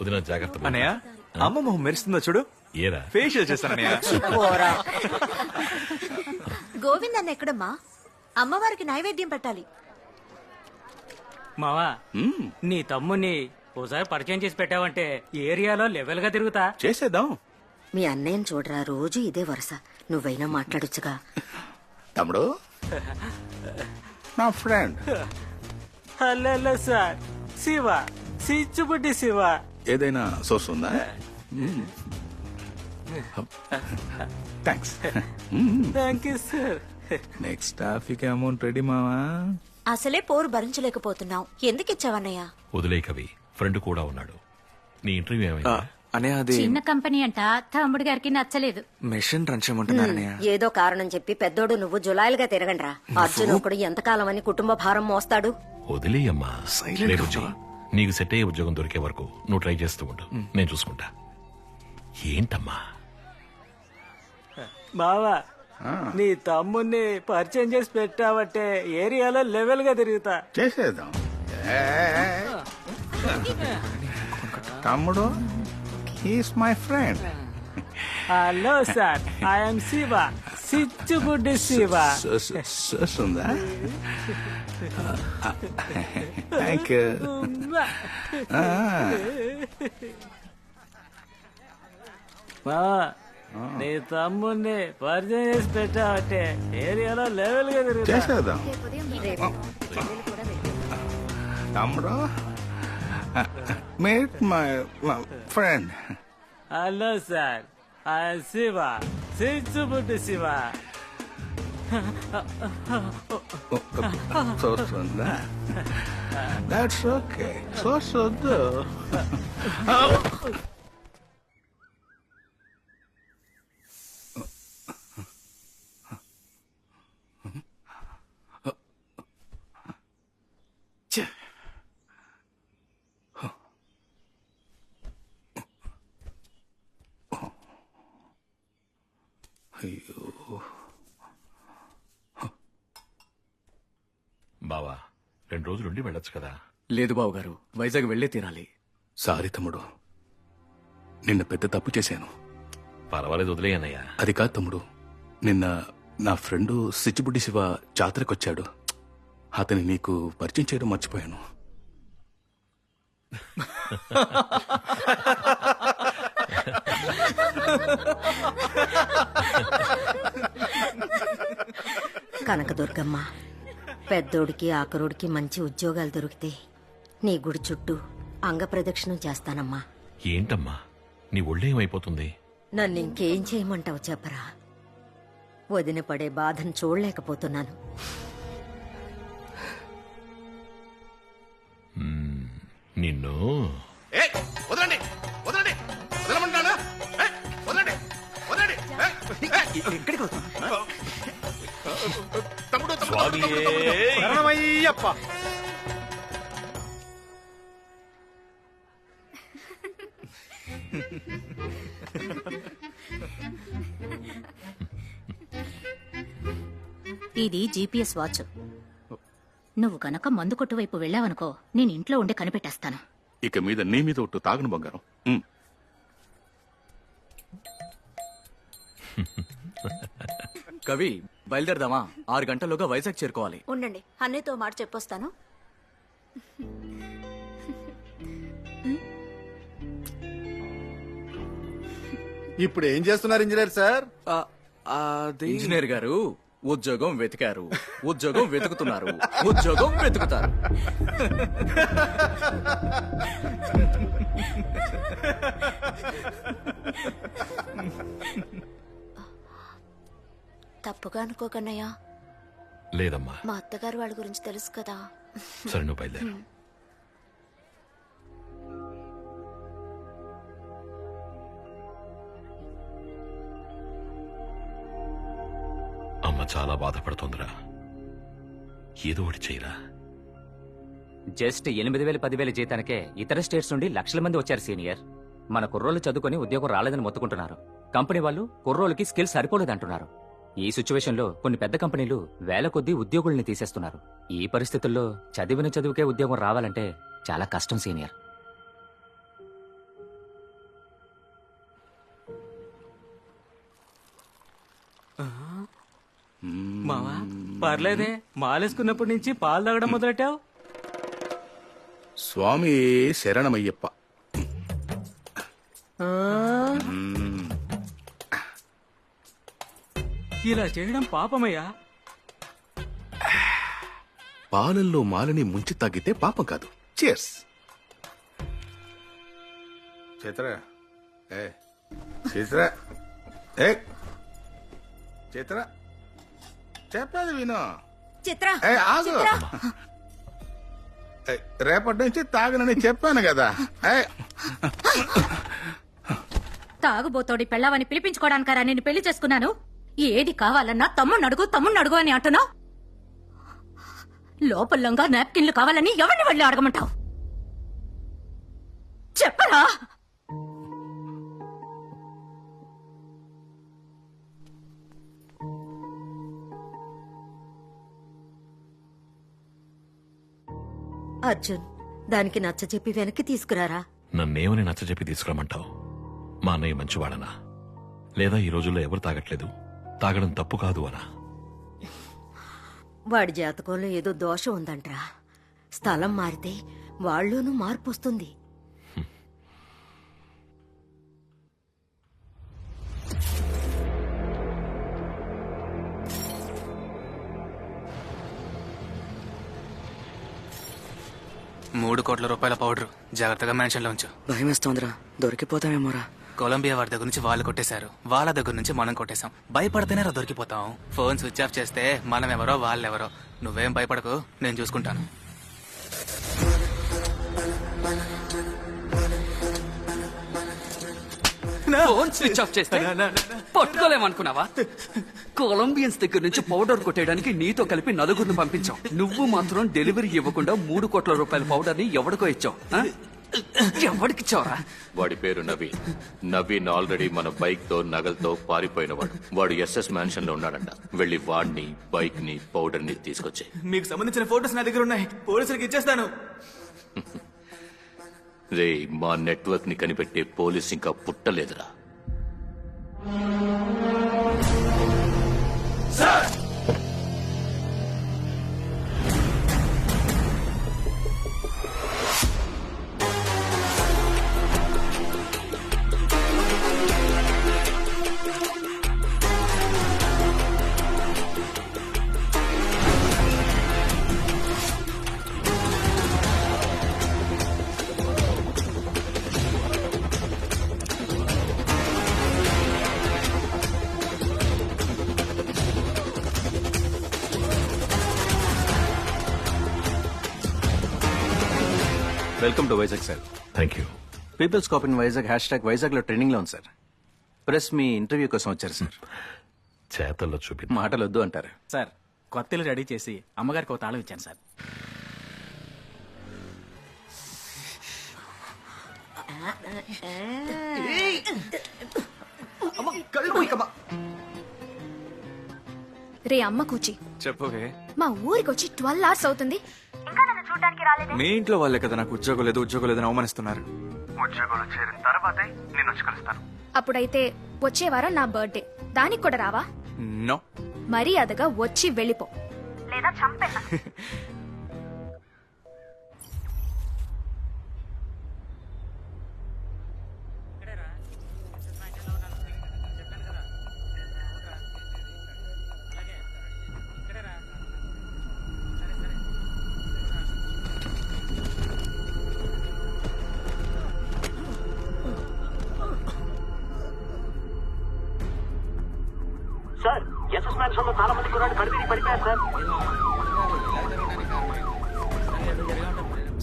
వదిన జాగ్రత్త. అన్నయ్య అమ్మ మొహం మెరుస్తుందో చూడు. ఏరా? ఫేషియల్ చేస్తాను అన్నయ్య. గోవింద్ అన్న ఎక్కడమ్మా? అమ్మవారికి నైవేద్యం పెట్టాలి. మావా నీ తమ్ముని ఓసారి పరిచయం చేసి పెట్టావంటే ఏరియాలో లెవెల్గా తిరుగుతా. చేసేద్దాం. మీ అన్నయ్యని చూడరా రోజు ఇదే వరుస. నువ్వైనా మాట్లాడొచ్చుగా. తమ్ముడు? నా ఫ్రెండ్. Hello sir. శివ. సిచ్చుబుడ్డి శివ. ఏదైనా సోర్స్ ఉందా? Thanks thank you sir next topic amount ready మావా? అసలే పోరు భరించలేకపోతున్నావు. ఎందుకు ఇచ్చావన్నయ్య? వదిలే కవి. ఫ్రెండ్ కూడా ఉన్నాడు. నీ ఇంటర్వ్యూ ఏమైంది? అన్నయ్య అది చిన్న కంపెనీ అంట. తమ్ముడు గారికి నచ్చలేదు. మెషిన్ రన్ చేయమంటున్నారు అన్నయ్య. ఏదో కారణం చెప్పి పెద్దోడు నువ్వు జులాయిలుగా తిరగండ్రా. అర్జున్ ఒకడు ఎంతకాలం అని కుటుంబ భారం మోస్తాడు. వదిలేయమ్మా. Silent రేపు. నీకు సెట్ అయ్యే ఉద్యోగం దొరికే వరకు నువ్వు ట్రై చేస్తూ ఉండు. నేను చూసుకుంటా. ఏంటమ్మా? మావా నీ తమ్ముని పరిచయం చేసి పెట్టావంటే ఏరియాలో లెవెల్గా తిరుగుతా. చేసేద్దాం. ఏ. తమ్ముడు he's my friend hello sir I'm Shiva సిచ్చుబుడ్డి Shiva ఉందా థ్యాంక్ యూ నీ తమ్ముని పరిచయం చేసి పెట్టావంటే ఏరియాలో లెవెల్గా తిరుగుతా. చేసేద్దాం. తమ్ముడు? Meet my friend hello sir I'm Shiva సిచ్చుబుడ్డి Shiva source ఉందా దాట్స్ ఓకే సోర్స్ వద్దు ఛే. అయ్యో బావా రెండు రోజులు ఉండి వెళ్ళొచ్చు కదా. లేదు బాబు గారు వైజాగ్ వెళ్ళే తీరాలి. సారీ తమ్ముడు. నిన్న పెద్ద తప్పు చేశాను. పర్వాలేదు వదిలేయన్నయ్యా అది కాదు తమ్ముడు. నిన్న నా ఫ్రెండు సిచ్చిబుడ్డి శివ జాతరకొచ్చాడు. అతని నీకు పరిచయం చేయడం మర్చిపోయాను. కనకదుర్గమ్మ పెద్దోడికి ఆకరుడికి మంచి ఉద్యోగాలు దొరికితే నీ గుడి చుట్టూ అంగప్రదక్షిణం చేస్తానమ్మా. ఏంటమ్మా? నీ ఒళ్ళేమైపోతుంది నన్ను ఇంకేం చేయమంటావు చెప్పరా? వదిన పడే బాధను చూడలేకపోతున్నాను. నిన్ను? వదలండి వదలండి. వదలమంటానా? వదలండి వదలండి. ఎక్కడికి శరణమయ్యప్ప. ఇది జీపీఎస్ వాచ్. నువ్వు గనక మందు కొట్టు వైపు వెళ్ళావనుకో నేను ఇంట్లో ఉండి కనిపెట్టేస్తాను. ఇక మీద నీ మీద ఒట్టు తాగను బంగారం. ఉమ్. కవి బయలుదేరదామా? ఆరు గంటల్లోగా వైజాగ్ చేరుకోవాలి. ఉండండి అన్నయ్యతో మాట చెప్పొస్తాను. ఇప్పుడు ఏం చేస్తున్నారు ఇంజనీర్ సార్? ఇంజనీర్ గారు ఉద్యోగం వెతికారు. ఉద్యోగం వెతుకుతున్నారు. ఉద్యోగం వెతుకుతారు. తప్పుగా అనుకోకన్నయ్య లేదమ్మా. మా అత్తగారు వాళ్ళ గురించి తెలుసు కదా. సరే నువ్వు బయలుదేరు. అమ్మ చాలా బాధపడుతోందిరా. ఏదో ఒకటి చేయరా? జస్ట్ ఎనిమిది వేల పదివేల జీతానికే ఇతర స్టేట్స్ నుండి లక్షల మంది వచ్చారు సీనియర్. మన కుర్రోళ్ళు చదువుకొని ఉద్యోగం రాలేదని మొత్తుకుంటున్నారు. కంపెనీ వాళ్ళు కుర్రోళ్ళకి స్కిల్స్ సరిపోలేదంటున్నారు. ఈ సిచ్యువేషన్లో కొన్ని పెద్ద కంపెనీలు వేల కొద్దీ ఉద్యోగుల్ని తీసేస్తున్నారు. ఈ పరిస్థితుల్లో చదివిన చదువుకే ఉద్యోగం రావాలంటే చాలా కష్టం సీనియర్. మావా పర్లేదే. మాలేసుకున్నప్పటి నుంచి పాలు తాగడం మొదలెట్టావు? స్వామి శరణమయ్యప్ప. ఇలా చేయడం పాపమయ్యా. పాలల్లో మాలని ముంచి తాగితే పాపం కాదు. చేర్స్ చేతరా ఏ చేతరా ఏ చేతరా చెప్పేది విను. చిత్ర ఏ ఆగు. ఏ, రేపటి నుంచి తాగనని చెప్పాను కదా. ఏ. తాగుబోతోడి పెళ్ళావని పిలిపించుకోవడానికరా నేను పెళ్ళి చేసుకున్నాను? ఏది కావాలన్నా తమ్ముణ్ణి అడుగు తమ్ముణ్ణి అడుగు అని అంటున్నావు? లోపలంగా నాప్కిన్లు కావాలని ఎవరిని వెళ్ళి అడగమంటావు? చెప్పరా? అర్జున్ దానికి నచ్చ చెప్పి వెనక్కి తీసుకురారా? నన్నేమని నచ్చజెప్పి తీసుకురమ్మంటావు? మా అన్నయ్య మంచివాడనా? లేదా ఈ రోజుల్లో ఎవరు తాగట్లేదు? తాగడం తప్పు కాదు అనా. వాడి జాతకంలో ఏదో దోషం ఉందంట్రా. స్థలం మారితే వాళ్ళలోనూ మార్పు వస్తుంది. మూడు కోట్ల రూపాయల పౌడర్. జాగ్రత్తగా మెన్షన్లో ఉంచు. భయం వేస్తోందిరా దొరికిపోతామేమోరా. కొలంబియా వారి దగ్గర నుంచి వాళ్ళు కొట్టేశారు. వాళ్ళ దగ్గర నుంచి మనం కొట్టేశాం. భయపడితేనే దొరికిపోతాం. ఫోన్ స్విచ్ ఆఫ్ చేస్తే మనం ఎవరో వాళ్ళెవరో. నువ్వేం భయపడకు నేను చూసుకుంటాను. ఫోన్ స్విచ్ ఆఫ్ చేస్తే పట్టుకోలేమనుకున్నావా? కొలంబియన్స్ దగ్గర నుంచి పౌడర్ కొట్టేయడానికి నీతో కలిపి నలుగురిని పంపించాం. నువ్వు మాత్రం డెలివరీ ఇవ్వకుండా మూడు కోట్ల రూపాయల పౌడర్ని ఎవడికో ఇచ్చావు ఆ? ఎవడికిచ్చావురా వాడి పేరు నవీన్. నవీన్ ఆల్రెడీ మన బైక్తో నగలతో పారిపోయినవాడు. వాడు ఎస్ఎస్ మ్యాన్షన్లో ఉన్నాడంట. వెళ్ళి వాడిని బైక్ని పౌడర్ని తీసుకొచ్చే మీకు సంబంధించిన ఫోటోస్ నా దగ్గర ఉన్నాయి. పోలీసులకు ఇచ్చేస్తాను. రే మా నెట్వర్క్ని కనిపెట్టే పోలీస్ ఇంకా పుట్టలేదురా. Welcome to Vizag sir thank you people's cop in Vizag hashtag వైజాగ్లో ట్రైనింగ్లో ఉంది సార్ ప్రెస్ మీ ఇంటర్వ్యూ కోసం వచ్చారు సార్ చేతల్లో చూపి మాటలు వద్దు అంటారు. సార్ కొత్త రెడీ చేసి అమ్మగారికి ఒక తాళం ఇచ్చాను సార్. రే అమ్మ కూచి. చెప్పవే మా ఊరికి వచ్చి ట్వెల్వ్ అవర్స్ అవుతుంది. మీ ఇంట్లో వాళ్ళే కదా నాకు ఉద్యోగం లేదు ఉద్యోగం లేదని అవమానిస్తున్నారు. అప్పుడైతే వచ్చే వారం నా బర్త్డే. దానికి కూడా రావా? నో. మర్యాదగా వచ్చి వెళ్ళిపో. లేదా చంపేస్తా. సార్ ఎస్ఎస్ మ్యాన్షన్లో చాలా మంది కుర్రాడు కడిపి పడిపోయారు sir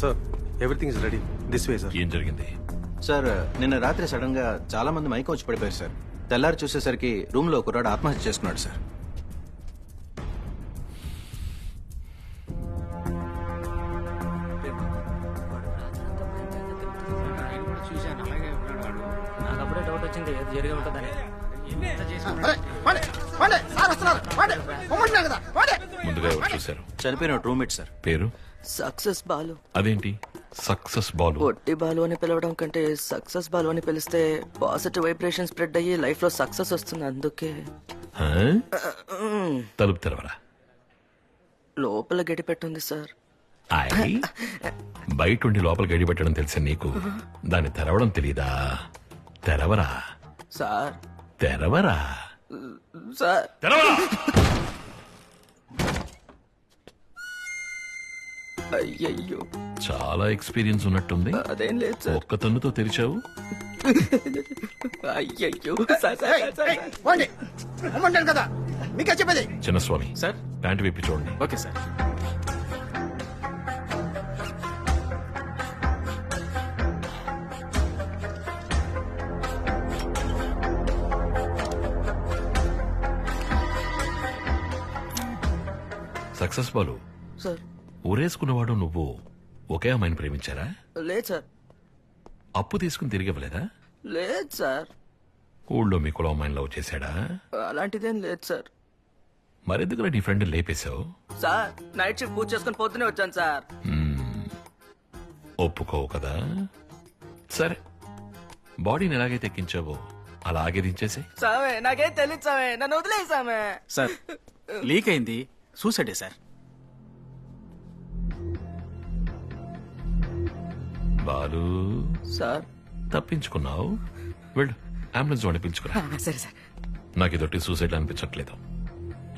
sir everything is ready this way sir ఏం జరిగింది సార్ నిన్న రాత్రి సడన్గా చాలా మంది మైకం వచ్చి పడిపోయారు సార్ తెల్లారి చూసేసరికి రూమ్లో కుర్రాడు ఆత్మహత్య చేసుకున్నాడు సార్ నాకు అప్పుడే డౌట్ వచ్చింది ఏది జరిగి ఉంటుందని ముందుగా ఎవరు చూశారు? చనిపోయిన రూమ్మేట్ సార్. పేరు? సక్సెస్ బాలు. అదేంటి? Success ball. పొట్టి బాలు అని పిలవడం కంటే సక్సెస్ బాలు అని పిలిస్తే పాజిటివ్ వైబ్రేషన్ స్ప్రెడ్ అయ్యి లైఫ్లో సక్సెస్ వస్తుంది అందుకే. తలుపు తెరవరా? లోపల గడి పెట్టుంది సార్. బయట ఉండి లోపల గడి పెట్టడం తెలిసే నీకు. దాన్ని తెరవడం తెలీదా? తెరవరా? సార్. తెరవరా? సార్. అయ్యయ్యో. చాలా ఎక్స్పీరియన్స్ ఉన్నట్టుంది. అదేం లేదు సార్. ఒక్క తన్నుతో తెరిచావు? అయ్యయ్యో. Sir, sir, sir, sir. కదా. మీకే చెప్పేది. చిన్నస్వామి సార్. ప్యాంటు విప్పి చూడండి. Okay sir. Success Balu sir. ఊరేసుకున్నవాడు నువ్వు ఒకే అమ్మాయిని ప్రేమించారా? లేదు సార్. అప్పు తీసుకుని తిరిగి ఇవ్వలేదా? లేదు సార్. ఊళ్ళో మీ కులం అమ్మాయిని లవ్ చేశాడా? అలాంటిదేం లేదు సార్. మరెందుకురా నీ ఫ్రెండ్ లేపేశావు? సార్ నైట్ షిఫ్ట్ పూజ చేసుకుని పొద్దునే వచ్చాను సార్. ఒప్పుకోవు కదా. సరే. బాడీని ఎలాగైతే ఎక్కించావో అలాగే దించేసే సామే నాకేం తెలియదు సామే. నన్ను వదిలేసామే సార్ లీక్ అయింది. సూసైడే సార్. బాలు. సార్. తప్పించుకున్నావు? వెళ్ళు అంబులెన్స్ వాడిని పిలుచుకురా. సరే సార్. నాకు ఇదొట్టి సూసైడ్ అనిపించట్లేదు.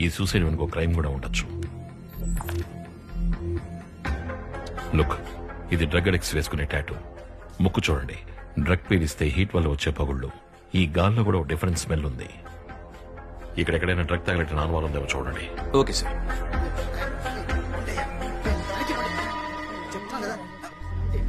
ఈ సూసైడ్ వెనుక క్రైమ్ కూడా ఉండొచ్చు. లుక్ ఇది డ్రగ్ అడిక్స్ వేసుకునే టాటూ. ముక్కు చూడండి డ్రగ్ పీలిస్తే హీట్ వల్ల వచ్చే పగుళ్ళు. ఈ గాల్లో కూడా డిఫరెంట్ స్మెల్ ఉంది. ఇక్కడెక్కడైనా డ్రగ్ తగలటి నాన్ ఉందేమో చూడండి. Okay sir.